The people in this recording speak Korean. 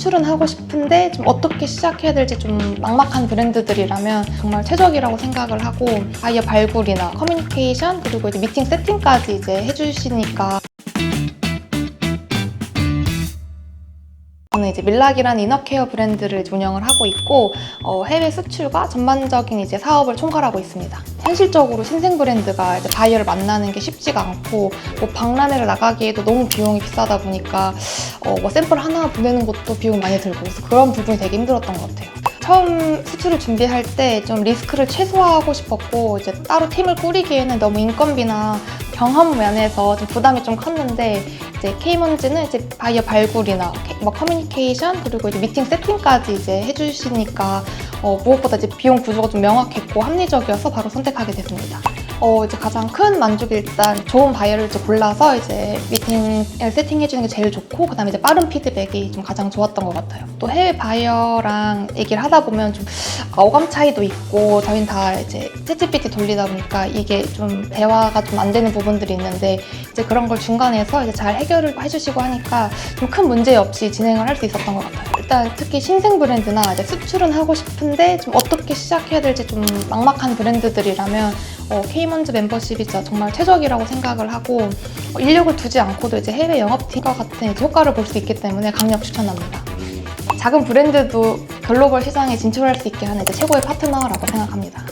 수출은 하고 싶은데 좀 어떻게 시작해야 될지 좀 막막한 브랜드들이라면 정말 최적이라고 생각을 하고 아이어 발굴이나 커뮤니케이션 그리고 이제 미팅 세팅까지 이제 해주시니까 이제 밀락이라는 이너케어 브랜드를 운영을 하고 있고 어, 해외 수출과 전반적인 이제 사업을 총괄하고 있습니다. 현실적으로 신생 브랜드가 이제 바이어를 만나는 게 쉽지가 않고 뭐 박람회를 나가기에도 너무 비용이 비싸다 보니까 어, 뭐 샘플 하나 보내는 것도 비용 많이 들고 그래서 그런 부분이 되게 힘들었던 것 같아요. 처음 수출을 준비할 때 좀 리스크를 최소화하고 싶었고 이제 따로 팀을 꾸리기에는 너무 인건비나 경험 면에서 좀 부담이 좀 컸는데 이제 K먼즈는 이제 바이어 발굴이나 캐- 뭐 커뮤니케이션 그리고 이제 미팅 세팅까지 이제 해주시니까 어, 무엇보다 이제 비용 구조가 좀 명확했고 합리적이어서 바로 선택하게 됐습니다. 어, 이제 가장 큰 만족이 일단 좋은 바이어를 이제 골라서 이제 미팅을 세팅해주는 게 제일 좋고 그 다음에 이제 빠른 피드백이 좀 가장 좋았던 것 같아요. 또 해외 바이어랑 얘기를 하다 보면 좀 어감 차이도 있고 저희는 다 이제 챗GPT 돌리다 보니까 이게 좀 대화가 좀 안 되는 부분들이 있는데 이제 그런 걸 중간에서 이제 잘 해결을 해주시고 하니까 좀 큰 문제 없이 진행을 할 수 있었던 것 같아요. 일단 특히 신생 브랜드나 이제 수출은 하고 싶은데 좀 어떻게 시작해야 될지 좀 막막한 브랜드들이라면 어, K먼즈 멤버십이 진짜 정말 최적이라고 생각을 하고 어, 인력을 두지 않고도 이제 해외 영업팀과 같은 이제 효과를 볼 수 있기 때문에 강력 추천합니다. 작은 브랜드도 글로벌 시장에 진출할 수 있게 하는 이제 최고의 파트너라고 생각합니다.